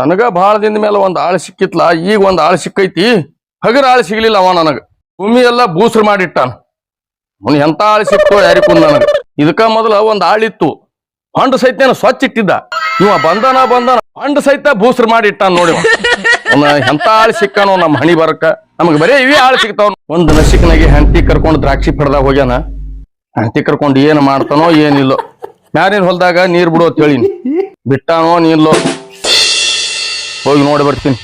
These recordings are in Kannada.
ನನಗ ಬಹಳ ದಿನ ಮೇಲೆ ಒಂದ್ ಆಳ್ ಸಿಕ್ಕಿತ್ಲ, ಈಗ ಒಂದ್ ಆಳ್ ಸಿಕ್ಕೈತಿ. ಹಗರ ಆಳ್ ಸಿಗ್ಲಿಲ್ಲ ಅವ ನನಗ. ಭೂಮಿ ಎಲ್ಲ ಬೂಸ್ರು ಮಾಡಿಟ್ಟಾನ. ಅವ್ನು ಎಂತ ಆಳ್ ಸಿಕ್ತೋ ಯಾರಿಗೂ ನನಗ. ಇದಕ್ಕ ಮೊದಲ ಒಂದ್ ಆಳಿತ್ತು ಹಂಡು ಸಹಿತ ಸ್ವಚ್ಛ ಇಟ್ಟಿದ್ದ. ಇವ ಬಂದನ ಬಂದನ ಹಂಡು ಸಹಿತ ಬೂಸ್ರು ಮಾಡಿಟ್ಟಾನ ನೋಡಿ. ಎಂತ ಆಳ್ ಸಿಕ್ಕಾನೋ ನಮ್ಮ ಹಣಿ ಬರಕ. ನಮಗ್ ಬರೇ ಇವೇ ಆಳ್ ಸಿಗ್ತಾವ ಒಂದ್ ನಸಿಕ್ನಾಗೆ ಹೆಂಡತಿ ಕರ್ಕೊಂಡು ದ್ರಾಕ್ಷಿ ಪಡ್ದಾಗ ಹೋಗ್ಯಾನ. ಹೆಂಡತಿ ಕರ್ಕೊಂಡು ಏನ್ ಮಾಡ್ತಾನೋ ಏನಿಲ್ಲೋ. ಮ್ಯಾರಿನ ಹೊಲ್ದಾಗ ನೀರ್ ಬಿಡೋ ಅಂತ ಬಿಟ್ಟಾನೋ ನಿಲ್ಲೋ ಹೋಗಿ ನೋಡಿ ಬರ್ತೀನಿ.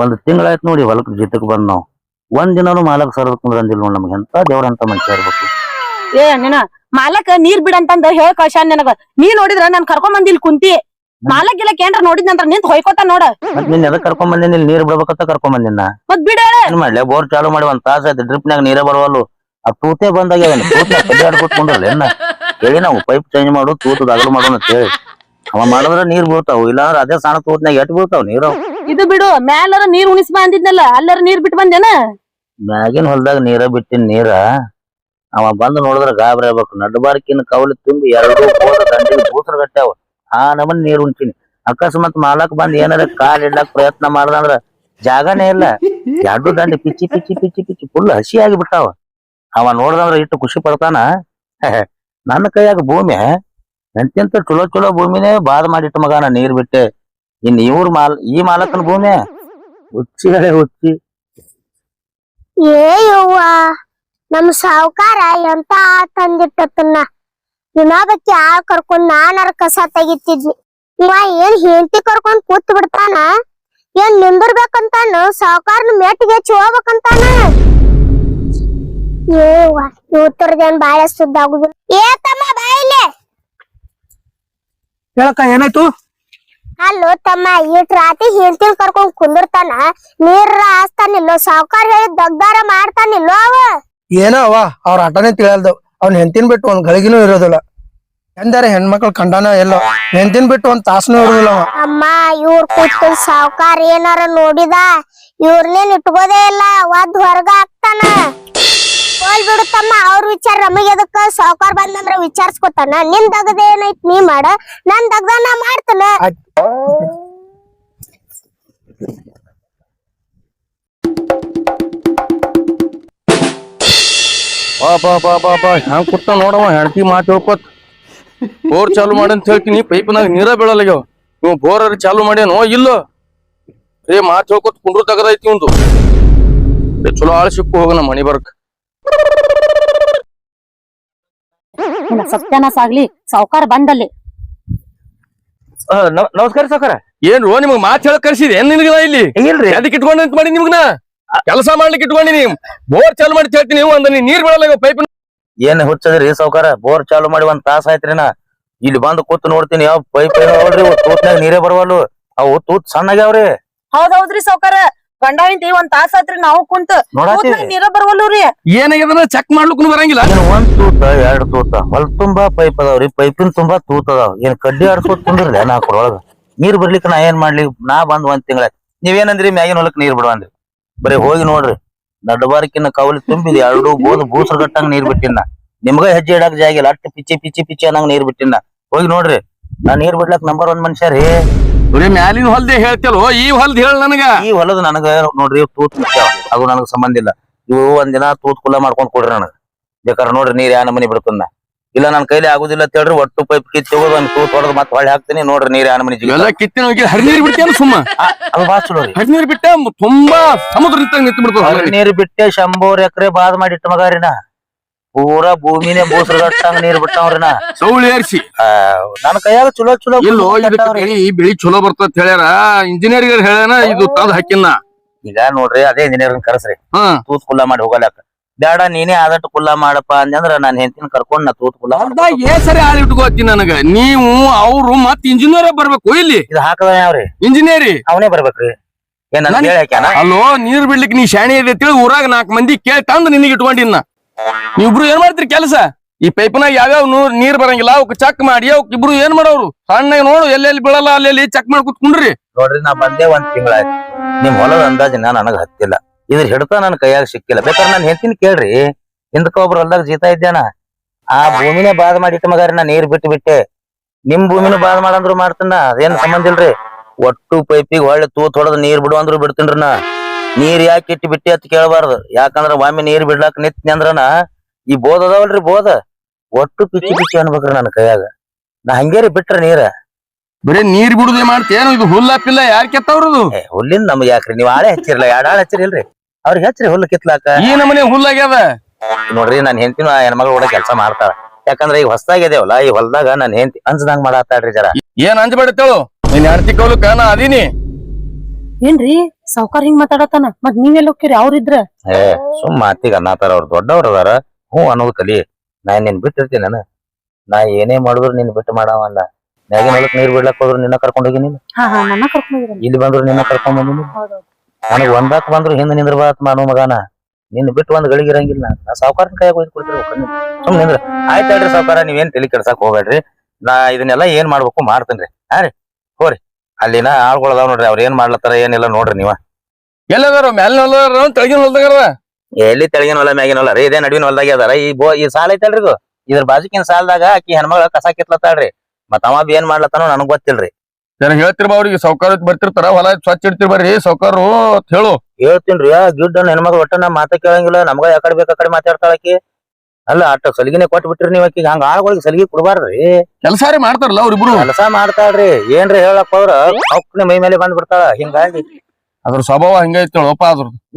ಒಂದ್ ತಿಂಗಳಾಯ್ತು ನೋಡಿ ಹೊಲಕ್ ಜೊತೆಗೆ ಬಂದ್ ನಾವು. ಒಂದ್ ದಿನಾನು ಮಾಲಕ್ ಅಂದಿಲ್ಲ ನೋಡಿ ನಮ್ಗೆ. ಎಂತ ದೇವ್ರಂತ ಮನುಷ್ಯ ಇರ್ಬೇಕು. ಏ ನೀನ ಮಾಲಕ್ ನೀರ್ ಬಿಡಂತಂದ ಹೇಳ್ ಕಳ್ಸ್ಯಾನ್ ನಿನಗ. ನೀ ನೋಡಿದ್ರ ನಾನ್ ಕರ್ಕೊಂಡ್ ಬಂದಿಲ್ ಕುಂತಿ. ಮಾಲಕ್ ಗಿಲಕ್ ಏನ್ರ ನೋಡಿದ್ನಂದ್ರ ನಿಂತ್ ಹೊಯ್ಕೋತ ನೋಡ. ಮತ್ ನಿನ್ ಎದಕ್ ಕರ್ಕೊಂಡ್ ಬಂದಿನಿ? ಇಲ್ಲಿ ನೀರ್ ಬಿಡ್ಬೇಕಂತ ಕರ್ಕೊಂಡ್ ಬಂದಿನ ಮತ್ ಬಿಡ ಏನ್ ಮಾಡ್ಲಿ? ಬೋರ್ ಚಾಲು ಮಾಡಿ ಒಂದ್ ತಾಸ ಆಯ್ತು ಡ್ರಿಪ್ನಾಗ ನೀರೇ ಬರವಲ್ಲು. ಆ ತೂತೆ ಬಂದಾಗ ಕಡ್ಡಿ ಆಡ್ಕೊಟ್ಕೊಂಡ್ರಲ್ಲ ಏನ ಹೇಳಿ ನಾವು ಪೈಪ್ ಚೇಂಜ್ ಮಾಡು ತೂತದ ಅಗಲು ಮಾಡೋಣ ಅಂತ ಹೇಳಿ. ಅವ ಮಾಡಿದ್ರೆ ನೀರ್ ಬೀಳ್ತಾವ ಇಲ್ಲಾಂದ್ರ ಅದೇ ಸಣ್ಣ ತೂತ್ನಾಗ ಎಟ್ ಬೀಳ್ತಾವ ನೀರು? ಇದು ಬಿಡು ಮ್ಯಾಲರ ನೀರ್ ಉಣಿಸ್ ಅಂದಿದ್ನಲ್ಲ ಅಲ್ಲರ ನೀರ್ ಬಿಟ್ಟು ಬಂದೇನ? ಮ್ಯಾಗಿನ ಹೊಲ್ದಾಗ ನೀರ ಬಿಟ್ಟಿನ ನೀರ ಅವ ಬಂದ್ ನೋಡಿದ್ರ ಗಾಬರಿ ಆಗ್ಬೇಕು. ನಡ್ಬಾರ್ಕಿನ ಕವಲಿ ತುಂಬಿ ಎರಡು ದಂಡಿಗೆ ಬೂಸರ ಗಟ್ಟಾವ ಆ ನಮನ್ ನೀರ್ ಉಣ್ತೀನಿ. ಅಕಸ್ಮಾತ್ ಮಾಲಕ್ ಬಂದ್ ಏನಾರ ಕಾಲ್ ಇಡ್ಲಾಕ್ ಪ್ರಯತ್ನ ಮಾಡ್ದಂದ್ರ ಜಾಗನೇ ಇಲ್ಲ. ಎರಡು ದಂಡಿ ಪಿಚ್ಚಿ ಪಿಚ್ಚಿ ಪಿಚ್ಚಿ ಪಿಚ್ಚಿ ಫುಲ್ ಹಸಿ ಆಗಿಬಿಟ್ಟಾವ. ಅವ ನೋಡ್ದಂದ್ರ ಇಟ್ಟು ಖುಷಿ ಪಡ್ತಾನ. ನನ್ನ ಕೈಯಾಗ ಭೂಮಿ ಎಂತೆಂತ ಚಲೋ ಚಲೋ ಭೂಮಿನೇ ಬಾದ್ ಮಾಡಿಟ್ಟ ಮಗ ನಾ ನೀರ್ ಬಿಟ್ಟೆ. ಇನ್ ಇವ್ರ ಮಾಲ್, ಈ ಮಾಲಕನ ಭೂಮಿ ಹುಚ್ಚಿಗಳೇ ಹುಚ್ಚಿ. ಏ ಯವ್ವ, ನಮ್ ಸಾವ್ಕಾರ ಎಂತ ತಂದಿಟ್ಟತನ್ನ ದಿನಾಬಕ್ಕಿ ಆ ಕರ್ಕೊಂಡ್ ನಾನರ ಕಸ ತೆಗಿತಿದ್ನಿ. ಇವ ಏನ್ ಹೆಂಡತಿ ಕರ್ಕೊಂಡ್ ಕೂತ್ ಬಿಡ್ತಾನ? ಏನ್ ನಿಂದಿರ್ಬೇಕಂತಾನು? ಸಾವ್ಕಾರನ ಮೆಟ್ಟಿಗೆ ಹೋಗ್ಬೇಕಂತಾನ? ಏವ್ವ ಇವತ್ತರದೇನ್ ಬಾಳ ಸುದ್ದ ಆಗುದಿಲ್ಲ. ಏ ತಮ್ಮ ಬಾಯಿಲೆ! ಹೇಳಕ್ಕ ಏನಾಯ್ತು? ಅಲ್ಲೋ ತಮ್ಮ ಈಟ್ ರಾತ್ರಿ ಹೆಂಡತಿನ ಕರ್ಕೊಂಡ್ ಕುಂದಿರ್ತಾನ ನೀರ ಹಾಸ್ತಾನಿಲ್ಲೋ ಸಾವ್ಕಾರ ಹೇಳಿ ದಗ್ದಾರ ಮಾಡ್ತಾನಿಲ್ಲೋ ಅವ. ಏನೋ ಅವ ಅವ್ರ ಆಟನೇ ತಿಳಿಯಲ್ದವ್. ಅವ್ನ ಹೆಂತಿನ ಬಿಟ್ಟು ಒಂದ್ ಗಳಿಗೂ ಇರೋದಿಲ್ಲ. ಎಂದರೆ ಹೆಣ್ಮಕ್ಳು ಕಂಡಾನ ಎಲ್ಲ ಹೆಂತಿನ ಬಿಟ್ಟು ಒಂದ್ ತಾಸನೂ ಇರೋದಿಲ್ಲ ಅವ. ಅಮ್ಮ ಇವ್ರ ಕೂತು ಸಾವ್ಕಾರ ಏನಾರ ನೋಡಿದ ಇವ್ರನೇನ್ ಇಟ್ಕೋದೇ ಇಲ್ಲ ಒದ್ ಹೊರಗ ಹಾಕ್ತಾನ. ಹೋಲ್ ಬಿಡುತ್ತಮ್ಮ, ಅವ್ರ ವಿಚಾರ ನಮಗ್ ಎದಕ್ಕ? ಸಾವ್ಕಾರ ಬಂದಂದ್ರ ವಿಚಾರಿಸ್ಕೊತಾನ. ನಿನ್ ದಗದ ಏನೈತ್ ನೀ ಮಾಡ, ನನ್ ದಗ್ದ ನಾ ಮಾಡ್ತಾನ. ಬಾ ಬಾ ಬಾ ಬಾ ಹ್ಯಾಂಗ ಕೊಡ್ತ ನೋಡವ ಹೆಂಡತಿ ಮಾತು ಹೇಳ್ಕೊತ್. ಬೋರ್ ಚಾಲು ಮಾಡಿ ಅಂತ ಹೇಳ್ತೀನಿ. ಪೈಪ್ನಾಗ ನೀರ ಬೀಳಲ್ಲ ನೀವು ಬೋರ್ ಚಾಲು ಮಾಡ್ಯಾನೋ, ಇಲ್ಲೋ. ಏ, ಮಾತು ಹೇಳ್ಕೊತ್ ಕುಂಡ್ರು ತಗದೈತಿ ಒಂದು ಚಲೋ ಆಳ್ ಸಿಕ್ಕು ಹೋಗ ನಮ್ಮ ಮನಿ ಬರ್ಕ್. ನಿನ್ನ ಸತ್ಯನಾಶ ಆಗ್ಲಿ ಸಾವ್ಕಾರ ಬಂದಲ್ಲಿ. ನಮಸ್ಕಾರ ಸಾವುಕಾರ. ಏನ್ ರೋ ನಿಮಗ್ ಮಾತು ಹೇಳಕ್ ಕರ್ಸಿದೆ ಏನ್ ನಿನಗ ಇಲ್ಲಿ? ಇಲ್ರಿ. ಅದಕ್ಕೆ ಇಟ್ಕೊಂಡು ಅಂತ ಮಾಡಿ ನಿಮ್ಗನ? ಕೆಲಸ ಮಾಡ್ಲಿಕ್ಕೆ ಇಟ್ಕೊಂಡಿನಿ ಬೋರ್ ಚಾಲು ಮಾಡಿ ಹೇಳ್ತೀನಿ ನೀವು ನೀರ್ ಬೀಳಲ್ಲ ಪೈಪ್ ಏನ್ ಹುಚ್ಚದ್ರಿ ಸಾವ್ಕಾರ? ಬೋರ್ ಚಾಲು ಮಾಡಿ ಒಂದ್ ತಾಸ ಆಯ್ತ್ರಿ ನಾ. ಇಲ್ಲಿ ಬಂದು ಕೂತ್ ನೋಡ್ತೀನಿ ಯಾವ ಪೈಪ್ ನೋಡ್ರಿ ತೂತ್ನಾಗ ನೀರೇ ಬರವಲ್ಲು. ಅವು ತೂತ್ ಸಣ್ಣಗ್ಯಾವ್ರಿ ಹೌದೌದ್ರಿ ಸಾವ್ಕಾರ. ಗಂಡಾವಿಂತಿ ಒಂದ್ ತಾಸ ಆತ್ರಿ ನಾವು ಕುಂತ. ನೀರ ಬರವಲ್ಲೂರಿ ಏನಾಗ್ಯದ ಚೆಕ್ ಮಾಡ್ಲಿಕ್ಕೂ ಬರಂಗಿಲ್ಲ. ಒಂದ್ ತೂತ ಎರಡ್ ತೂತ. ಹೊಲ್ ತುಂಬಾ ಪೈಪ್ ಅದಾವ್ರಿ ಪೈಪಿನ ತುಂಬಾ ತೂತ ಅದಾವ್. ಏನ್ ಕಡ್ಡಿ ಆಡ್ಸೋದ್ ತುಂಬಿರ್ಲಿ ನಾ ಕೊಡೊಳಗ ನೀರ್ ಬರ್ಲಿಕ್ಕೆ ನಾ ಏನ್ ಮಾಡ್ಲಿ? ನಾ ಬಂದ್ ಒಂದ್ ತಿಂಗಳ ನೀವೇನಂದ್ರಿ ಮ್ಯಾಗಿನ ಹೊಲಕ್ ನೀರ್ ಬಿಡುವಂದ್ರಿ ಬರೀ ಹೋಗಿ ನೋಡ್ರಿ. ದಡ್ಡಬಾರಕಿನ ಕವಲಿ ತುಂಬಿದ್ ಎರಡು ಬೋದ್ ಬೂಸರ್ ಗಟ್ಟಂಗ್ ನೀರ್ ಬಿಟ್ಟಿನ ನಿಮ್ಗ ಹೆಜ್ಜೆ ಇಡಕ್ ಜಾಗಿಲ್ಲ. ಅಟ್ಟ ಪಿಚ್ಚಿ ಪಿಚ್ಚಿ ಪಿಚ್ಚಿ ಅನ್ನಂಗ್ ನೀರ್ ಬಿಟ್ಟಿನ ಹೋಗಿ ನೋಡ್ರಿ. ನಾ ನೀರ್ ಬಿಡ್ಲಕ್ ನಂಬರ್ ಒನ್ ಮನುಷ್ಯ ರೀ. ಬರೀ ಮ್ಯಾಲಿನ ಹೊಲ್ದೇ ಹೇಳ್ತೇಲೋ ಈ ಹೊಲ್ದ ಹೇಳ ನನಗ. ಈ ಹೊಲದ ನನಗ ನೋಡ್ರಿ ಇವ್ ತೂತ್ ಮುಖ್ಯ. ಅದು ನನಗ್ ಸಂಬಂಧ ಇಲ್ಲ. ಇವು ಒಂದಿನ ತೂತ್ ಕುಲ ಮಾಡ್ಕೊಂಡ್ ಕೊಡ್ರಿ ನನಗ. ಬೇಕಾದ್ರೆ ನೋಡ್ರಿ ನೀರ್ ಯಾನ ಮನಿ ಬಿಡ್ತದ. ಇಲ್ಲ ನನ್ ಕೈಲಿ ಆಗುದಿಲ್ಲ ಅಂತ ಹೇಳ್ರಿ ಒಟ್ಟು ಪೈಪ್ ಕಿತ್ತಿ ಹೋಗೋದು ಒಂದ್ ತೂತ್ ಹೊಡೆದು ಮತ್ತೆ ಹೊಳ್ಳಿ ಹಾಕ್ತೀನಿ. ನೋಡ್ರಿ ನೀರ್ ಯಾನ ಮನಿ ಎಲ್ಲ ಕಿತ್ತಿನ ಹೋಗಿ ಹರಿನೀರ್ ಬಿಡ್ತೇನ ಸುಮ್ಮ? ಅದು ಬಾಸ್ ಚಲೋ ರೀ. ಹರಿನೀರ್ ಬಿಟ್ಟ ತುಂಬಾ ಸಮುದ್ರ ನಿಂತ ನಿಂತು ಬಿಡ್ತದ ಹೊಳ್ಳಿ ನೀರ್ ಬಿಟ್ಟೆ ಶಂಬೂರ್ ಎಕರೆ ಬಾದ್ ಮಾಡಿ ಇಟ್ಟ ಮಗಾರಿನ. ಪೂರಾ ಭೂಮಿನೇ ಬೂಸರ್ಗಟ್ಟಂಗ ನೀರ್ ಬಿಟ್ಟವ್ರಿನ ಸೌಳಿ ಏರ್ಸಿ. ನನ್ನ ಕೈಯಾಗ ಚಲೋ ಚಲೋ ಇಲ್ಲೋ ಇದಕ್ಕೆ ಕಟ್ಟಾವ್ರಿ. ಬೆಳಿ ಬೆಳಿ ಚಲೋ ಬರ್ತದ ಹೇಳ್ಯಾರ. ಇಂಜಿನಿಯರ್ ಹೇಳ್ಯಾನ ಇದು ತಂದ್ ಹಾಕಿನ ಈಗ ನೋಡ್ರಿ ಅದೇ ಇಂಜಿನಿಯರ್ ಕರ್ಸ್ರಿ. ತೂತ್ ಕುಲ್ಲ ಮಾಡಿ ಹೋಗಲಕ್ಕ ಬೇಡ ನೀನೇ ಆದಟ್ಟು ಕುಲ್ಲ ಮಾಡಪ್ಪ ಅಂದ್ರ ನಾನ್ ಹೆಂಡತಿನ ಕರ್ಕೊಂಡ್ ನಾ ತೂತ್ ಕುಲ್ಲ ಏ ಸರಿ ಆಳ್ ಇಟ್ಕೋತೀನಿ ನನಗ. ನೀವು ಅವ್ರು ಮತ್ ಇಂಜಿನಿಯರ್ ಬರ್ಬೇಕು ಇಲ್ಲಿ. ಇದು ಹಾಕದ ಯಾವ್ರಿ? ಇಂಜಿನಿಯರಿ. ಅವನೇ ಬರ್ಬೇಕ್ರಿ. ಹೇಳಿ ಅಲ್ಲೋ ನೀರ್ ಬಿಡ್ಲಿಕ್ಕೆ ನೀ ಶಾಣಿ ಇದೆ ತಿಳಿ ಊರಾಗ ನಾಲ್ಕು ಮಂದಿ ಕೇಳಿ ತಂದು ನಿನಗೆ ಇಟ್ಕೊಂಡಿನ ನೀವಿಬ್ರು ಏನ್ ಮಾಡ್ತೀರಿ ಕೆಲಸ? ಈ ಪೈಪ್ನಾಗ ಯಾವ್ಯಾವ ನೀರ್ ಬರಂಗಿಲ್ಲ, ಅವಕ್ ಚೆಕ್ ಮಾಡಿ, ಅವಕ್ ಇಬ್ರು ಏನ್ ಮಾಡೋರು? ಸಣ್ಣ ನೋಡು, ಎಲ್ಲೆಲ್ಲಿ ಬೀಳಲ್ಲ, ಅಲ್ಲೆಲ್ಲಿ ಚೆಕ್ ಮಾಡಿ ಕುತ್ಕೊಂಡ್ರಿ ನೋಡ್ರಿ, ನಾ ಬಂದೆ ಒಂದ್ ತಿಂಗಳ ನಿಮ್ ಹೊಲದ ಅಂದಾಜಿನ ನನಗ ಹತ್ತಿಲ್ಲ. ಇದ್ರ ಹಿಡ್ತ ನನ್ ಕೈಯಾಗ ಸಿಕ್ಕಿಲ್ಲ. ಬೇಕಾದ್ರೆ ನಾನು ಹೆಂಡತಿನ ಕೇಳ್ರಿ. ಹಿಂದಕ ಒಬ್ರು ಹೊಲ್ದಾಗ ಜೀತಾ ಇದ್ದೇನ ಆ ಭೂಮಿನೇ ಬಾದ್ ಮಾಡಿ ಇಟ್ಟ ಮಗಾರಿ ನಾ ನೀರ್ ಬಿಟ್ಟು ಬಿಟ್ಟೆ. ನಿಮ್ ಭೂಮಿನ ಬಾದ್ ಮಾಡಂದ್ರು ಮಾಡ್ತನ, ಅದೇನ್ ಸಂಬಂಧ ಇಲ್ರಿ? ಒಟ್ಟು ಪೈಪಿಗೆ ಒಳ್ಳೆ ತೂತ್ ಹೊಡೆದ್ ನೀರ್ ಬಿಡು ಅಂದ್ರು ಬಿಡ್ತೀನ್ರಿ ನಾ. ನೀರ್ ಯಾಕೆ ಇಟ್ಟು ಬಿಟ್ಟಿ ಅಂತ ಕೇಳಬಾರ್ದು. ಯಾಕಂದ್ರ ಒಮ್ಮೆ ನೀರ್ ಬಿಡ್ಲಾಕ್ ನಿತ್ನಿ ಅಂದ್ರನ ಈ ಬೋದ್ ಅದಾವಲ್ರಿ ಬೋದ. ಒಟ್ಟು ಪಿಚ್ಚಿ ಪಿಚ್ಚಿ ಅನ್ಬೇಕ್ರಿ ನನ್ನ ಕೈಯಾಗ. ನಾ ಹಂಗೇರಿ ಬಿಟ್ರ ನೀರ. ಬರೀ ನೀರ್ ಬಿಡುದೇ ಮಾಡ್ತೇನು ಇದು ಹುಲ್ಲ ಪಿಲ್ಲ ಯಾರ್ ಕೆತ್ತವ್ರದು ಹುಲ್ಲಿಂದ ನಮ್ಗೆ ಯಾಕ್ರಿ? ನೀವ್ ಆಳೆ ಹಚ್ಚಿರ್ಲ ಎರಡ್ ಆಳ್ ಹಚ್ಚಿರಿಲ್ರಿ. ಅವ್ರಿಗೆ ಹಚ್ಚ್ರಿ ಹುಲ್ಲು ಕಿತ್ಲಾಕ. ಈ ನಮನೆ ಹುಲ್ಲಾಗ್ಯದ ನೋಡ್ರಿ ನನ್ ಹೆಂಡತಿನ ಹೆಣ್ಮಗಳು ಕೂಡ ಕೆಲಸ ಮಾಡ್ತಾರ ಯಾಕಂದ್ರ ಈಗ ಹೊಸ್ದಾಗ್ಯದೇವಲ್ಲ ಈ ಹೊಲ್ದಾಗ ನನ್ ಹೆಂಡತಿ ಅನ್ಸದಂಗ್ ಮಾಡಾತಾಡ್ರಿ ಜರ. ಏನ್ ಅಂಜಬೇಡತ್ತೇಳು ನೀನ್ ಹೆಣ್ತಿ ಕೌಲಕ್ಕ ನಾ ಅದೀನಿ. ಏನ್ರಿ? ಸಾವ್ಕಾರ ಹಿಂಗ್ ಮಾತಾಡತಾನ ಮತ್ ನೀವೆಲ್ಲ ಹೋಗ್ತೀರಿ? ಅವ್ರಿದ್ರ ಏ ಸುಮ್ ಮಾತಿಗೆ ಅನ್ನತಾರ ಅವ್ರ ದೊಡ್ಡವ್ರ ಅದಾರ. ಹ್ಞೂ ಅನ್ನೋದು ಕಲಿ. ನಾ ನಿನ್ ಬಿಟ್ಟಿರ್ತೀನಿ ನಾನು. ನಾ ಏನೇ ಮಾಡಿದ್ರು ನಿನ್ ಬಿಟ್ಟು ಮಾಡವಲ್ಲ ಮ್ಯಾಗಿನ ಹೊಲಕ್ ನೀರ್ ಬಿಡ್ಲಕ್ ಹೋದ್ರು ನಿನ್ನ ಕರ್ಕೊಂಡ್ ಹೋಗಿ ನೀನು? ಹಾ ಹಾ ನನ್ನ ಕರ್ಕೊಂಡಿದ್ರ ಇಲ್ಲಿ ಬಂದ್ರು ನಿನ್ನ ಕರ್ಕೊಂಡ್ ಬಂದಿನಿ ನನಗ್ ಒಂದಾಕ್ ಬಂದ್ರು ಹಿಂದೆ ನಿಂದ್ರ ಬಾತ್ ಮಾನು ಮಗನ. ನಿನ್ ಬಿಟ್ಟು ಒಂದ್ ಗಳಿಗೆ ಇರಂಗಿಲ್ಲ. ನಾ ಸಾವ್ಕಾರನ ಕೈಯಾಗ ಒಯ್ದು ಕೊಡ್ತಿರ್ಬೇಕು ಸುಮ್ ನಿಂದ್ರ. ಆಯ್ತು ಹೇಳ್ರಿ ಸಾವುಕಾರ ನೀವೇನ್ ತಲೆ ಕೆಡ್ಸಕ್ ಹೋಗ್ಬೇಡ್ರಿ. ನಾ ಇದನ್ನೆಲ್ಲ ಏನ್ ಮಾಡ್ಬೇಕು ಮಾಡ್ತೇನ್ರಿ. ಹಾ ರೀ ಹೋರಿ. ಅಲ್ಲಿನ ಆಳ್ಗಳು ಅದಾವ ನೋಡ್ರಿ ಅವ್ರ ಏನ್ ಮಾಡ್ಲತ್ತಾರ ಏನಿಲ್ಲ ನೋಡ್ರಿ ನೀವ. ಎಲ್ಲದಾರ ಮ್ಯಾಲಿನ ಹೊಲದಾರ ತೆಳಗಿನ ಹೊಲದಾರ ಎಲ್ಲಿ ತೆಳಗಿನ ಹೊಲ ಮ್ಯಾಗಿನ ಹೊಲ ರೀ ಇದೇ ನಡುವಿನ ಹೊಲದಾಗ ಅದಾರ. ಈ ಬೋ ಈ ಸಾಲ ಐತಲ್ರಿ ಇದು? ಇದ್ರ ಬಾಜುಕಿನ ಸಾಲದಾಗ ಆಕಿ ಹೆಣ್ಮಗಳ ಕಸ ಕಿತ್ಲತ್ತಾಳ್ರಿ. ಮತ್ತ ಅವ ಏನ್ ಮಾಡ್ಲತ್ತಾನೋ ನನಗ್ ಗೊತ್ತಿಲ್ರಿ. ನನಗೆ ಹೇಳ್ತಿರ್ಬ ಅವ್ರಿಗೆ ಸೌಕರ್ಯ ಬರ್ತಿರ್ತಾರ ಹೊಲ ಸ್ವಚ್ಛ ಇಡ್ತಿರ್ ಬರ್ರಿ ಸೌಕರ್ಯ ಹೇಳು. ಹೇಳ್ತೀನ್ರಿ ಆ ಗಿಡ್ಡ ಹೆಣ್ಮಗಳು ಒಟ್ಟ ನಮ್ ಮಾತ ಕೇಳಂಗಿಲ್ಲ ನಮ್ಗ ಯಾಕಡೆ ಬೇಕಾಕಡೆ ಮಾತಾಡ್ತಾಳ ಆಕಿ? ಅಲ್ಲ ಅಟ್ಟ ಸಲಿಗೆನೆ ಕೊಟ್ಟು ಬಿಟ್ರಿ ನೀವ್ ಆಕಿಗೆ. ಹಂಗ ಆಳ್ಗೊಳಗೆ ಸಲಿಗೆ ಕೊಡಬಾರ್ದ್ರಿ. ಕೆಲಸಾರಿ ಮಾಡ್ತಾರಲ್ಲ ಅವ್ರಿಬ್ರು ಕೆಲಸ ಮಾಡ್ತಾಳ್ರಿ. ಏನ್ರಿ ಹೇಳಕ್ ಹೋದ್ರ? ಅವಕ್ನೆ ಮೈ ಮೇಲೆ ಬಂದ್ ಬಿಡ್ತಾಳ ಹಿಂಗಾಗಿ. ಅದ್ರ ಸ್ವಭಾವ ಹಂಗೈತಿ ಒಪ್ಪ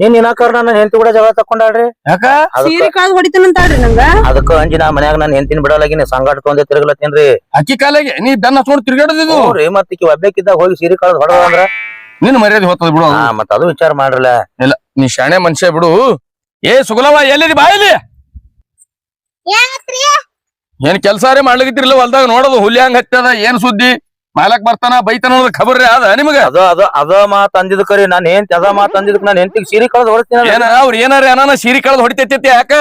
ನೀನ್ ಇನ್ನಾಕರ್ ನನ್ನ ಹೆಂಡತಿ ಕೂಡ ಜಗಳ ತಕೊಂಡಾಳ್ರಿ ಯಾಕ? ಅದಕ್ಕ ಸೀರೆ ಕಳ್ದ್ ಹೊಡಿತೀನಂತಾಳ್ರಿ ನಂಗ? ಅದಕ್ಕ ಅಂಜಿ ನಾ ಮನ್ಯಾಗ ನಾನು ಹೆಂಡತಿನ ಬಿಡಲಾಗಿನಿ. ಸಂಗಾಟ ತೊಂದೆ ತಿರುಗಲತ್ತೀನ್ರಿ. ಅಕ್ಕಿ ಕಾಲಿಗೆ ನೀ ದನ್ನ ಹಚ್ಕೊಂಡು ತಿರ್ಗಾಡದಿದು ಹ್ಞೂರಿ ಮತ್ತ ಈಕಿ ಒಬ್ಬೇಕಿದ್ದಾಗ ಹೋಗಿ ಸೀರೆ ಕಳ್ದ್ ಹೊಡೆದ ಅಂದ್ರ? ನಿನ್ನ ಮರ್ಯಾದೆ ಹೋಗ್ತದ ಬಿಡು ಮತ್ತ ಅದು ವಿಚಾರ ಮಾಡ್ರಲ್ಲ ಇಲ್ಲ ನೀ ಶಾಣೆ ಮನುಷ್ಯ ಬಿಡು. ಏ ಸುಗಲವ ಎಲ್ಲಿದಿ ಬಾಯಲ್ಲಿ ಏನ್ ಕೆಲ್ಸಾರೇ ಮಾಡ್ಲಿಕತ್ತಿರಲ್ಲ ಹೊಲ್ದಾಗ? ನೋಡೋದು ಹುಲಿ ಹಂಗ ಹತ್ತದ ಏನ್ ಸುದ್ದಿ? ಮಾಲಕ್ ಬರ್ತಾನ ಬೈತಾನ ಅನ್ನೋದು ಖಬರ್ ಅದ ನಿಮಗ? ಅದ ಅದ ಅದ ಮಾತ್ ಅಂದಿದ್ ಕರಿ ನಾನ್ ಹೆಂಡತಿ ಅದ ಮಾತ್ ಅಂದಿದ್ ನಾನ್ ಹೆಂಡತಿಗೆ ಸೀರಿ ಕಳದ್ ಹೊಡ್ತೀನಿ ಏನ ಅವ್ರ ಏನಾರ ಏನಾನ ಸೀರಿ ಕಳದ್ ಹೊಡಿತೈತಿ ಯಾಕ?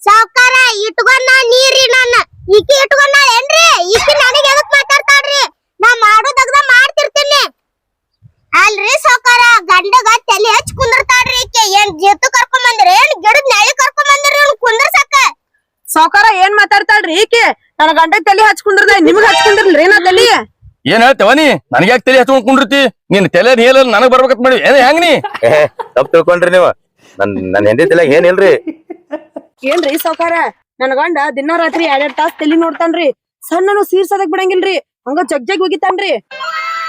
ಸಾವ್ಕಾರ ಇಟ್ಕೊಂಡ ನೀರಿ ನನ್ನ. ಈಕಿ ಇಟ್ಕೊಂಡ ಏನ್ರಿ ಈಕಿ ನನಗೆ ಎದಕ್ ಮಾತಾಡ್ತಾಳ್ರಿ ನಾ ಮಾಡೋದಗ್ದ ಮಾಡ್ತಿರ್ತೀನಿ ಅಲ್ರಿ ಸಾವ್ಕಾರ ಗಂಡಗ ತಲೆ ಹಚ್ಚಿ ಕುಂದಿರ್ತಾಳ್ರಿ ಈಕೆ ಏನ್ ಜೇತು ಕರ್ಕೊಂಡ್ ಬಂದಿರಿ ಏನ್ ಗಿಡದ ನೆಳಿ ಕರ್ಕೊಂಡ್ ಬಂದಿರಿ ಇವ್ನ್ ಕುಂದರ್ಸಕ್ಕ ಸಾವ್ಕಾರ ಏನ್ ಮಾತಾಡ್ತಾಳ್ರಿ ಈಕೆ ನನ್ನ ಗಂಡ ತಲೆ ಹಚ್ಕೊಂಡ್ರದ ನಿಮ್ಗ್ ಹಚ್ಕೊಂಡಿರ್ಲಿ ನಾ ತಲಿ? ಏನ್ ಹೇಳ್ತೇವ ನೀ? ನನಗೆ ಯಾಕೆ ತಲೆ ಹಚ್ಕೊಂಡ್ ಕುಂಡಿರ್ತಿ ನಿನ್ ತಲೆ ನೀಲ ನನಗ್ ಬರ್ಬೇಕಂತ ಮಾಡಿ ಏನ್ ಹೆಂಗ್ ನೀ? ತಪ್ಪ ತಿಳ್ಕೊಂಡ್ರಿ ನೀವು. ನನ್ ನನ್ ಹೆಂಡತಿ ಏನ್ ಏನಿಲ್ರಿ ಏನ್ರಿ ಸೌಕಾರ ನನ್ ಗಂಡ ದಿನ ರಾತ್ರಿ ಎರಡ್ ತಾಸ್ ತಲಿ ನೋಡ್ತಾನ್ರಿ. ಸಣ್ಣನು ಸೀರ್ಸದಕ್ ಬಿಡಂಗಿಲ್ರಿ. ಹಂಗ ಜಗ್ ಜಗ್ ಒಗಿತಾನ್ರಿ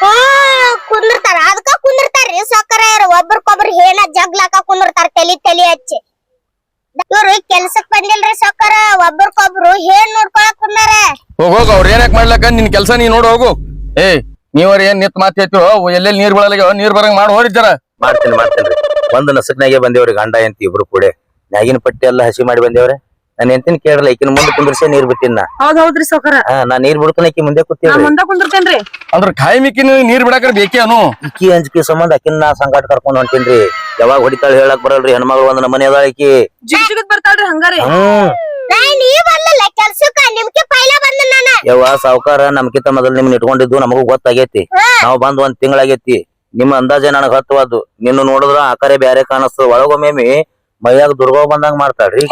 ಹ್ಮ್ ಕುಂದಿರ್ತಾರ. ಅದಕ್ಕ ಕುಂದಿರ್ತಾರ್ರಿ ಸಾವ್ಕಾರ. ಒಬ್ರಕೊಬ್ರು ಏನ ಜಗ್ಲಾಕ ಕುಂದಿರ್ತಾರ ತಲಿ ತಲಿ ಹಚ್ಚಿ. ಇವ್ರು ಕೆಲ್ಸಕ್ ಬಂದಿಲ್ರಿ ಸೌಕರ ಒಬ್ರಕೊಬ್ರು ಏನ್ ನೋಡ್ಕೊಳಕ್ ಕುಂದಾರ ಹೋಗ್ ಹೋಗ್ ಅವ್ರ ಏನಕ್ ಮಾಡ್ಲಕ್ಕ? ನಿನ್ ಕೆಲ್ಸ ನೀ ನೋಡು ಹೋಗು. ಏ ನೀವ್ರ ಏನ್ ನಿತ್ ಮಾತ್ ಹೇಳ್ತಿರೋ? ಎಲ್ಲೆಲ್ಲಿ ನೀರ್ ಬೀಳಲ್ಲ ನೀರ್ ಬರಂಗ್ ಮಾಡಿ ಹೋರಿದ್ದಾರ. ಮಾಡ್ತೀನಿ ಮಾಡ್ತೀನಿ. ಒಂದ್ ನಸಕ್ನಾಗೆ ಬಂದೇವ್ರಿ ಗಂಡ ಎಂತ ಇಬ್ರು ಕೂಡ. ನ್ಯಾಗಿನ ಪಟ್ಟಿ ಎಲ್ಲ ಹಸಿ ಮಾಡಿ ಬಂದೇವ್ರಿ. ನನ್ ಹೆಂಡತಿನ ಕೇಳಲ್ಲ ಈಕಿನ ಮುಂದೆ ಕುಂದ್ರಿಸಿ ನೀರ್ ಬಿಟ್ಟಿನ. ಹೌದ್ ಹೌದ್ರಿ ಸಾವ್ಕಾರ ಹಾ ನಾ ನೀರ್ ಬಿಡ್ತಾನ ಈಕಿ ಮುಂದೆ ನಾ ಕೂತೀವ್ರಿ ಮುಂದ ಕುಂದಿರ್ತೇನ್ರಿ. ಅಂದ್ರ ಕಾಯಿ ಮಿಕ್ಕಿ ನೀರ್ ಬಿಡಾಕ ಬೇಕೇನು ಇಕ್ಕಿ ಅಂಜಿಕೆ ಸಂಬಂಧ ಆಕಿನ ನಾ ಸಂಗಾಟ ಕರ್ಕೊಂಡ್ ಹೊಂಟೀನ್ರಿ. ಯಾವಾಗ ಹೊಡಿತಾಳ ಹೇಳಕ್ ಬರಲ್ರಿ ಹೆಣ್ಮಗಳು ಒಂದ್ ನಮ್ಮನೆ ಅದಾಳ ಈಕಿ. ಜಿಗ್ ಬರ್ತಾಳ್ರಿ ಹಂಗಾರಿ. ಹ್ಮ್ ನಾ ನೀವ್ ಬರ್ಲಿಲ್ಲ ಕೆಲ್ಸಕ್ಕ ನಿಮ್ಗೆ ಬಂದ ನಾನ. ಯವ್ವ ಸಾವ್ಕಾರ ನಮ್ಕಿಂತ ಮೊದಲು ನಿಮ್ನ ಇಟ್ಕೊಂಡಿದ್ದು ನಮಗೂ ಗೊತ್ತಾಗೈತಿ. ನಾವ್ ಬಂದ್ ಒಂದ್ ತಿಂಗಳಾಗೈತಿ ನಿಮ್ಮ ಅಂದಾಜೆ ನನಗ್ ಹತ್ತವಾದ್ದು ನಿನ್ನ ನೋಡಿದ್ರ ಆಕರೆ ಬ್ಯಾರೆ ಕಾಣಿಸ್ತದ ಒಳಗೊಮ್ಮೆ ಮೈಯಾಗ ದುರ್ಗವ್ ಬಂದಂಗ ಮಾಡ್ತಾಳ್ರಿ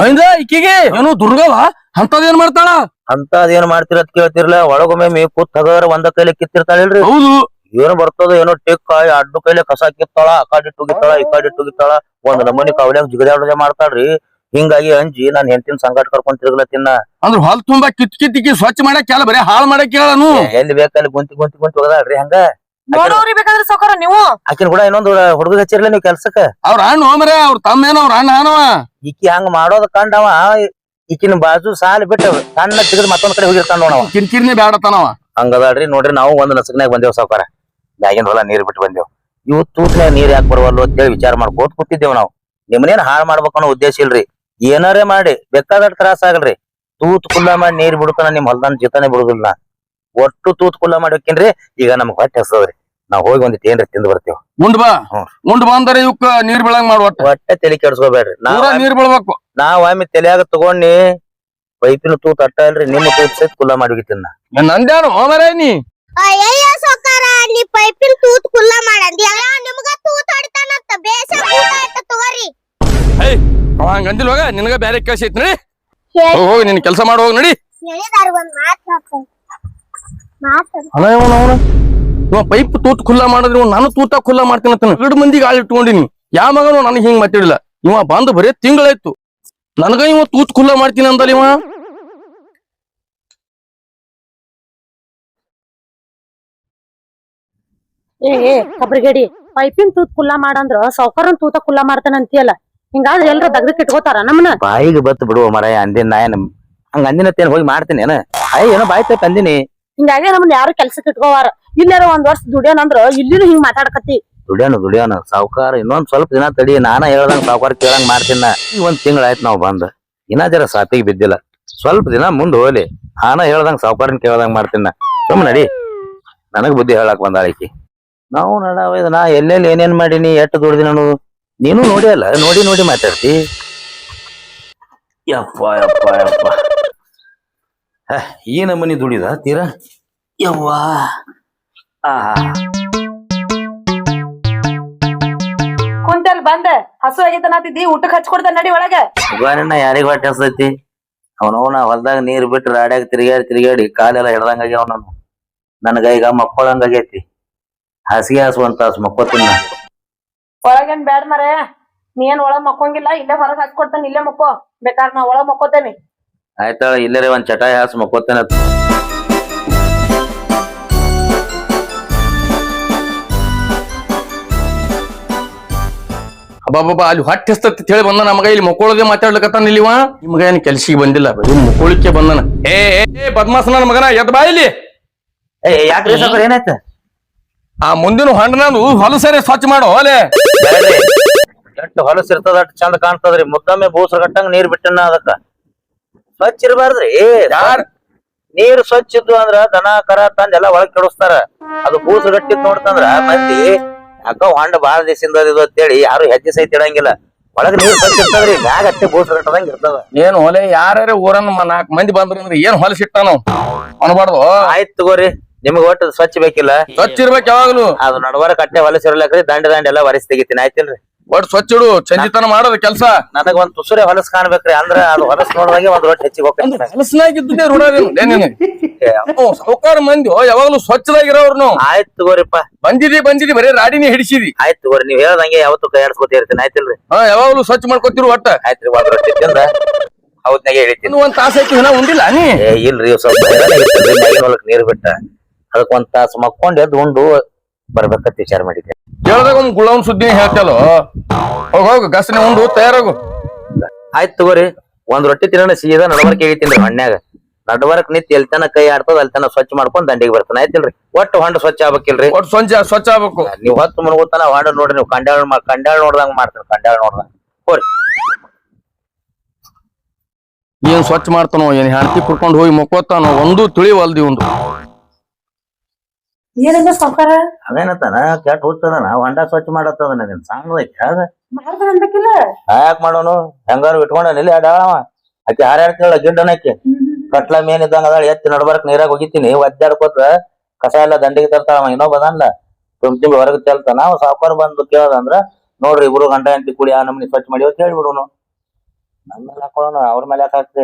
ಈಕಿಗೆ? ಏನು ದುರ್ಗವ ಅಂತದೇನ್ ಮಾಡ್ತಾಳ? ಅಂತ ಅದೇನ್ ಮಾಡ್ತಿರ ಅಂತ ಕೇಳ್ತಿರ್ಲ. ಒಳಗೊಮ್ಮೆ ಕೂತ್ ಹಗರ ಒಂದ ಕೈಲಿ ಕಿತ್ತಿರ್ತಾಳಿಲ್ರಿ ಹೌದು. ಏನ್ ಬರ್ತದ ಏನೋ ಟೆಕ್ ಅಡ್ಡು ಕೈಲಿ ಕಸ ಕಿತ್ತಾಳ ಆ ಕಾಡಿ ಟುಗಿತಾಳ ಈ ಕಾಡಿ ಟುಗಿತಾಳ ಒಂದ್ ನಮನಿ ಕವಲ್ಯಾಗ ಜಿಗದಾಡದೆ ಮಾಡ್ತಾಳ್ರಿ. ಹಿಂಗಾಗಿ ಅಂಜಿ ನಾನ್ ಹೆಂಡತಿನ ಸಂಗಾಟ ಕರ್ಕೊಂಡ್ ತಿನ್ನ. ಅಂದ್ರ ಹೊಲ್ ತುಂಬಾ ಕಿತ್ ಕಿತ್ತಿಕ್ಕಿ ಸ್ವಚ್ಛ ಮಾಡಕ್ ಬರೀ ಹಾಳ್ ಮಾಡಕ್ ಕೇಳನು ಎಲ್ಲಿ ಬೇಕಲ್ಲಿ ಗುಂತಿ ಗುಂತಿ ಗುಂತಿ ಹೋಗದಾಳ್ರಿ ಹಂಗ? ನೋಡೋರಿ ಬೇಕಾದ್ರೆ ಸೌಕರ ನೀವು. ಆಕಿನ ಕೂಡ ಇನ್ನೊಂದು ಹುಡುಗ ಹಚ್ಚಿರ್ಲ ನೀವು ಕೆಲ್ಸಕ್ಕ. ಅವ್ರ ಅಣ್ಣ ಹೋಮರ ಅವ್ರ ತಮ್ಮ ಏನೋ ಅವ್ರ ಅಣ್ಣ ಅನವ. ಈಕಿ ಹಂಗ ಮಾಡೋದ ಕಂಡವ ಈಕಿನ ಬಾಜು ಸಾಲ ಬಿಟ್ಟು ಸಣ್ಣ ತೆಗೆದು ಮತ್ತೊಂದ್ ಕಡೆ ಹೋಗಿರ್ತಾನ ನೋಡವ ಕಿರಿಕಿರಿನೇ ಬೇಡತಾನವ ಹಂಗದಾಡ್ರಿ ನೋಡ್ರಿ ನಾವು ಒಂದ್ ನಸಕ್ನಾಗ ಬಂದೇವ್ ಸೌಕರ ಬ್ಯಾಗಿನ ಹೊಲ ನೀರ್ ಬಿಟ್ಟು ಬಂದೇವ್. ಇವ್ ತೂತ್ನ್ಯಾಗ ನೀರ್ ಯಾಕೆ ಬರವಲ್ಲು ಅಂತೇಳಿ ವಿಚಾರ ಮಾಡ್ಕೋತ ಕೂತಿದ್ದೇವ್ ನಾವು. ನಿಮ್ಮನೇನ್ ಹಾಳ್ ಮಾಡ್ಬೇಕನ್ನೋ ಉದ್ದೇಶ ಇಲ್ರಿ. ಏನಾರೇ ಮಾಡಿ ಬೇಕಾದಟ್ ತ್ರಾಸ ಆಗಲ್ರಿ. ತೂತ್ ಕುಲ್ಲ ಮಾಡಿ ನೀರ್ ಬಿಡುತ್ತಾನ ನಿಮ್ ಹೊಲ್ದಾನ ಜೀತನೇ ಬಿಡುದಿಲ್ಲ. ಒಟ್ಟು ತೂತ್ ಕುಲ್ಲ ಮಾಡ್ಬೇಕೇನ್ರಿ? ಈಗ ನಮ್ಗ್ ಹೊಟ್ಟೆ ಹಸದ್ರಿ ನಾವ್ ಹೋಗಿ ಒಂದಿಟ್ ಏನ್ರಿ ತಿಂದು ಬರ್ತೀವಿ? ಮುಂಡ ಬಾ. ಮುಂಡ ಉಂಡ್ ಬಂದರೆ ಇವಕ್ಕ ನೀರ್ ಬೀಳಂಗ್ ಮಾಡ್ ಒಟ್ಟ ಹೊಟ್ಟೆ ತಲೆ ಕೆಡ್ಸ್ಕೋಬೇಡ್ರಿ. ನಾವ್ ಪೂರಾ ನೀರ್ ಬೀಳ್ಬೇಕು. ನಾವ್ ಆಮಿ ತಲೆಯಾಗ ತಗೊಂಡಿ ಪೈಪಿನ ತೂತ್ ಅಟ್ಟ ಅಲ್ರಿ ನಿಮ್ಮ ತೂತ್ ಸಹಿತ ಕುಲ್ಲ ಮಾಡಿ ಹೋಗಿತೀನಿ ನಾ. ಏನ್ ನಂದ್ಯಾನು ಹೋಮರೆ ನೀ. ಅಯ್ಯಯ್ಯ ಸೊಕಾರ ನೀ ಪೈಪಿನ ತೂತ್ ಕುಲ್ಲ ಮಾಡಂದಿ. ಎಲ್ಲ ನಿಮ್ಗ ತೂತ್ ಹೊಡಿತಾನಂತ. ಬೇಸ ಊಟ ಆಯ್ತ ತಗೋರಿ. ಅವ ಹಂಗ ಅಂದಿಲ್ ಹೋಗ ನಿನಗ ಬ್ಯಾರೆ ಕೆಲಸ ಐತಿ ನಡಿ. ಹೋಗ್ ನಿನ್ ಕೆಲಸ ಮಾಡಿ ಹೋಗ್ ನಡಿ. ಹೇಳಿದಾರ ಒಂದ್ ಮಾತ್ ಹೇಳ್ತೀನಿ. ಹಣ ಇವನು ಅವನು? ಇವ ಪೈಪ್ ತೂತ್ ಖುಲ್ಲಾ ಮಾಡಿದ್ರೆ ಇವ ನಾನು ತೂತ ಖುಲ್ಲಾ ಮಾಡ್ತೀನಿ ಅಂತ ಎರಡು ಮಂದಿಗೆ ಗಾಳಿ ಇಟ್ಕೊಂಡಿನಿ. ಯಾವ ಮಗನು ನನಗೆ ಹಿಂಗ್ ಮಾತಾಡಿಲ್ಲ. ಇವ ಬಂದು ಬರೀ ತಿಂಗಳಾಯ್ತು. ನನಗ ಇವ ತೂತ್ ಖುಲ್ಲಾ ಮಾಡ್ತೀನಿ ಅಂದಲ್ಲ ಇವ? ಏ ಏ ಕಬ್ರಿಗೇಡಿ ಪೈಪಿನ ತೂತ್ ಕುಲ್ಲಾ ಮಾಡಂದ್ರ ಸೌಕರ್ನ ತೂತ ಕುಲ್ಲಾ ಮಾಡ್ತಾನ ಅಂತೀಯಲ್ಲ. ಹಿಂಗಾದ್ರೆ ಎಲ್ರ ದಗ್ದಕ್ ಇಟ್ಕೋತಾರ ನಮ್ಮನ್ನ ಬಾಯಿಗೆ ಬತ್ತು ಬಿಡುವ ಮರ ಅಂದಿನ ನಾ ಏನ್ ಹಂಗ ಅಂದಿನತ್ತೇನ್ ಹೋಗಿ ಮಾಡ್ತೀನಿ ಏನ? ಅಯ್ಯ ಏನೋ ಬಾಯ್ತೈತೆ ಅಂದಿನಿ. ಹಿಂಗಾಗಿ ನಮ್ನ ಯಾರು ಕೆಲ್ಸಕ್ಕೆ ಇಟ್ಕೋವಾರ. ಇಲ್ಲಾರ ಒಂದ್ ವರ್ಷ ದುಡಿಯೋನಂದ್ರ ಇಲ್ಲಿನು ಹಿಂಗ್ ಮಾತಾಡಕತ್ತಿ. ದುಡಿಯೋನು ದುಡಿಯೋನು. ಸಾವುಕಾರ ಇನ್ನೊಂದ್ ಸ್ವಲ್ಪ ದಿನ ತಡಿ, ನಾನ ಹೇಳ್ದಂಗ ಸಾವುಕಾರ ಕೇಳಂಗ್ ಮಾಡ್ತೀನ. ಈ ಒಂದ್ ತಿಂಗಳಾಯ್ತು ನಾವ್ ಬಂದ್. ಇನ್ನ ಜರ ಸಾಪಿಗೆ ಬಿದ್ದಿಲ್ಲ. ಸ್ವಲ್ಪ ದಿನ ಮುಂದ್ ಹೋಗ್ಲಿ. ನಾನ ಹೇಳ್ದಂಗ ಸಾವುಕಾರನ್ ಕೇಳ್ದಂಗ ಮಾಡ್ತೀನ. ಸುಮ್ ನಡಿ. ನನಗ್ ಬುದ್ಧಿ ಹೇಳಕ್ ಬಂದಾಳಿಕಿ ನಾವು ನಡಾವ ನಾ ಎಲ್ಲೆಲ್ಲಿ ಏನೇನ್ ಮಾಡೀನಿ ಎಟ್ ದುಡ್ದಿನ ನೀನು ನೋಡಿ ಅಲ್ಲ, ನೋಡಿ ನೋಡಿ ಮಾತಾಡ್ತಿ. ಯಪ್ಪ ಯಪ್ಪ ಯಪ್ಪ. ಹ, ಈ ಮನಿ ದುಡಿದ ತೀರಾ? ಯವ್ವಾ. ಆಹಾ ಕುಂತಲ್ ಬಂದ ಹಸು ಊಟಕ್ಕೆ ಊಟಕ್ ಹಚ್ಕೊಡ್ತಾನ ನಡಿ ಒಳಗ. ಗಾಡಿನ ಯಾರಿಗ ಹೊಟ್ಟೆ ಹಸ್ತೈತಿ ಅವನವನ ಹೊಲದಾಗ ನೀರ್ ಬಿಟ್ಟು ರಾಡ್ಯಾಗ ತಿರ್ಗಾಡಿ ತಿರ್ಗಾಡಿ ಕಾಲೆಲ್ಲ ಹಿಡ್ದಂಗ ಆಗ್ಯಾವ ನಾನು ನನಗ ಈಗ ಮಕ್ಕೊಳಂಗಾಗೈತಿ ಹಾಸಿಗೆ ಹಾಸು ಒಂದ್ ತಾಸು ಮಕ್ಕೋತೀನಿ ನಾ. ಒಳಗೇನ್ ಬ್ಯಾಡ್ ಮರೆ? ನೀನ್ ಒಳಗ್ ಮಕ್ಕೊಂಗಿಲ್ಲ ಇಲ್ಲೇ ಹೊರಗ್ ಹಚ್ಕೊಡ್ತಾನ ಇಲ್ಲೇ ಮಕ್ಕೋ. ಬೇಕಾದ್ರೆ ನಾ ಒಳಗ್ ಮಕ್ಕೋತೇನಿ. ಆಯ್ತಾಳ ಇಲ್ಲರೇ ಒಂದ್ ಚಟಾಯಿ ಹಾಸ್ ಮಕ್ಕೋತೇನೆ ಅಬ್ಬಬ್ಬಾ ಅಲ್ಲಿ ಹೊಟ್ಟೆ ಹಸ್ತತಿ ಹೇಳಿ ಬಂದ ನಮಗ ಇಲ್ಲಿ ಮಕ್ಕೊಳ್ಳೋದೇ ಮಾತಾಡ್ಲಿಕತ್ತಾನ ಇಲ್ಲಿವ ನಿಮಗ ಏನ್ ಕೆಲ್ಸಿಗೆ ಬಂದಿಲ್ಲ ಮುಕ್ಕೋಳಿಕ್ಕೆ ಬಂದನ. ಏ ಏ, ಏ ಬದ್ಮಾಸ್ ನನ್ನ ಮಗನ ಎದ್ ಬಾ ಇಲ್ಲಿ. ಏ ಯಾಕ್ರಿ ಸಾವ್ಕಾರ ಏನಾಯ್ತ? ಆ ಮುಂದಿನ ಹಣ್ಣು ಹೊಲಸರಿ ಸ್ವಚ್ಛ ಮಾಡು ಅಲೆ ಹೊಲಸ್ ಇರ್ತದ ಅಷ್ಟ್ ಚಂದ ಕಾಣ್ತದ್ರಿ. ಮುದ್ದೊಮ್ಮೆ ಬೂಸ್ರ ಕಟ್ಟಂಗ ನೀರ್ ಬಿಟ್ಟನ ಅದಕ್ಕ. ಸ್ವಚ್ಛ ಇರಬಾರ್ದ್ರಿ. ಯಾರ್? ನೀರ್ ಸ್ವಚ್ಛ ಇದ್ದು ಅಂದ್ರ ದನ ಕರ ತಂದ ಎಲ್ಲಾ ಒಳಗ್ ಕೆಡಿಸ್ತಾರ. ಅದು ಕೂಸ ಗಟ್ಟಿದ್ ನೋಡ್ತಂದ್ರ ಮಂದಿ ಅಕ್ಕ ಹೊಂಡ ಬಾಳ ದಿವಸದಿಂದ ಇದು ಅಂತೇಳಿ ಯಾರು ಹೆಜ್ಜೆ ಸಹಿತ ಇಡಂಗಿಲ್ಲ. ಒಳಗ್ ನೀರ್ ಸ್ವಚ್ಛ ಇರ್ತದ್ರಿ ಮ್ಯಾಗ ಅಷ್ಟೇ ಬೂಸ್ ಗಟ್ಟದಂಗ ಇರ್ತದ. ಏನ್ ಹೊಲೆ ಯಾರ್ಯಾರ ಊರನ್ನ ನಾಲ್ಕ್ ಮಂದಿ ಬಂದ್ರಿ ಅಂದ್ರೆ ಏನ್ ಹೊಲಸಿಟ್ಟಾನು ಅನ್ಬಾರ್ದು. ಆಯ್ತ್ ತಗೋರಿ ನಿಮ್ಗೆ ಒಟ್ಟು ಸ್ವಚ್ಛ ಬೇಕಿಲ್ಲ. ಸ್ವಚ್ಛ ಇರ್ಬೇಕು ಯಾವಾಗ್ಲೂ. ಅದು ನಡವರ ಕಟ್ಟೆ ಹೊಲಸಿರ್ಲಕ್ರಿ ದಂಡ ದಂಡ ಎಲ್ಲಾ ಒರೆಸಿ ತೆಗಿತೀನಿ ಆಯ್ತಿಲ್ರಿ? ಒಟ್ಟು ಸ್ವಚ್ಛ ಇಡು ಚಂದಿತನ ಮಾಡೋದು ಕೆಲಸ. ನನಗ್ ಒಂದ್ ತುಸುರೆ ಹೊಲಸ್ ಕಾಣ್ಬೇಕ್ರಿ ಅಂದ್ರ ಅದು ಹೊಲಸ್ ನೋಡಿದಾಗ ಒಂದ್ ರೊಟ್ಟಿ ಹೆಚ್ಚಿಗೆ ಹೋಗ್ತೈತಿ ಹೊಲಸ್ನಾಗಿದ್ದೇ ಸಾವುಕಾರ ಮಂದಿ ಯಾವಾಗ್ಲೂ ಸ್ವಚ್ಛದಾಗಿರೋರು ನಾವು. ಆಯ್ತ್ ತಗೋರಿಪ್ಪ. ಬಂದಿದಿ ಬಂದಿದಿ ಬರೀ ರಾಡಿನೇ ಹಿಡಿಸಿದಿ. ಆಯ್ತು ತಗೋರಿ ನೀವ್ ಹೇಳ್ದಂಗೆ ಯಾವತ್ತು ಕೈ ಆಡ್ಸ್ಕೊತ ಇರ್ತೀನಿ ಆಯ್ತಿಲ್ರಿ? ಹಾ ಯಾವಾಗ್ಲೂ ಸ್ವಚ್ಛ ಮಾಡ್ಕೊತಿರು ಒಟ್ಟ. ಆಯ್ತ್ರಿ ಒಂದ್ ರೊಟ್ಟಿ ತಿಂದ ಹೌದ್ನಾಗೆ ಹೇಳಿದ್ದೀನಿ ಒಂದ್ ತಾಸ ಐತಿ ಇನ್ನ ಉಂಡಿಲ್ಲ ನೀ? ಇಲ್ರಿ ಸ್ವಲ್ಪ ಹೊಲಕ್ ನೀರ್ ಬಿಟ್ಟ. ಅದಕ್ಕೊಂದ್ ಒಂದ್ ತಾಸು ಮಕ್ಕೊಂಡ್ ಎದ್ದು ಉಂಡು ಬರ್ಬೇಕಂತ ವಿಚಾರ ಮಾಡಿದ್ದೆ. ಹೇಳ್ದಾಗ ಒಂದ್ ಗುಳವನ್ ಸುದ್ದಿ ಹೇಳ್ತಲ್ಲೋ ಹೋಗ್ ಹೋಗು ಗಸನೆ ಉಂಡು ತಯಾರಾಗು. ಆಯ್ತು ತಗೋರಿ ಒಂದ್ ರೊಟ್ಟಿ ತಿನ್ನೋಣ ಸೀದಾ ನಡವರ್ಕ್ ಹೇಳಿತೀನಿ ಹಣ್ಣ್ಯಾಗ ನಡವರ್ಕ್ ಎಲ್ ಎಲ್ತನ ಕೈ ಆಡ್ತದ ಅಲ್ತನ ಸ್ವಚ್ಛ ಮಾಡ್ಕೊಂಡ್ ದಂಡಿಗೆ ಬರ್ತಾನ. ಆಯ್ತಿಲ್ರಿ ಒಟ್ಟು ಹೊಂಡ ಸ್ವಚ್ಛ ಆಗ್ಬೇಕಿಲ್ರಿ? ಒಟ್ಟು ಸ್ವಚ್ಛ ಸ್ವಚ್ಛ ಆಗ್ಬೇಕು. ನೀವ್ ಹೊತ್ತು ಮುನ್ಗುತ್ತಾನ ಹೊಂಡ ನೋಡ್ರಿ ನೀವು ಕಂಡ್ಯಾಳ ಮಾ ಕಂಡ್ಯಾಳ ನೋಡ್ದಂಗ ಮಾಡ್ತೀನಿ ಕಂಡ್ಯಾಳ ನೋಡ್ದಂಗ. ಹೋರಿ. ಏನ್ ಸ್ವಚ್ಛ ಮಾಡ್ತಾನೋ ಏನ್ ಹೆಂಡತಿ ಕುಡ್ಕೊಂಡು ಹೋಗಿ ಮುಕ್ಕೋತಾನೋ ಒಂದು ತಿಳಿವಲ್ದಿ ಒಂದು ಏನಂದ ಸಾವ್ಕಾರ? ಅವೇನತ್ತಾನ ಕೆಟ್ಟ ಹುಚ್ಚದನ ಹೊಂಡ ಸ್ವಚ್ಛ ಮಾಡತ್ತದ ನನಗೆ ಸಾಂಗ್ಲೈತಿ ಅದ ಮಾಡ್ತಾನ ಅನ್ಬೇಕಿಲ್ಲ ಯಾಕೆ ಮಾಡೋನು? ಹೆಂಗಾರು ಇಟ್ಕೊಂಡ ನಿಲ್ಲಿ ಅಡಾಳವ ಆಕೆ ಹಾರಾಡ್ತಿಲ್ಲ ಗಿಡ್ಡನಕ್ಕೆ ಕಟ್ಲ ಮೇನ್ ಇದ್ದಂಗ ಅದಾಳ ಎತ್ತಿ ನಡ್ಬರ್ಕ್ ನೀರಾಗ ಹೋಗಿತ್ತೀನಿ ಒದ್ದಾಡ್ಕೋತ ಕಸ ಎಲ್ಲ ದಂಡಿಗೆ ತರ್ತಾಳ ಇನ್ನೊಬ್ಬ ಅದನ್ಲ. ತುಂಬ ತುಂಬ ಹೊರಗೆ ಚೆಲ್ತ ನಾವು ಸಾವುಕಾರ ಬಂದು ಕೇಳದಂದ್ರ ನೋಡ್ರಿ ಇಬ್ರು ಗಂಟೆ ಹೆಂಡತಿ ಕುಡಿ ಆ ನಮ್ನಿ ಸ್ವಚ್ಛ ಮಾಡಿ ಅಂತ ಹೇಳ್ಬಿಡುನು. ನಮ್ಮ ಮೇಲೆ ಹಾಕೊಳ್ಳೋಣ ಅವ್ರ ಮೇಲೆ ಯಾಕೆ ಹಾಕ್ತಿ?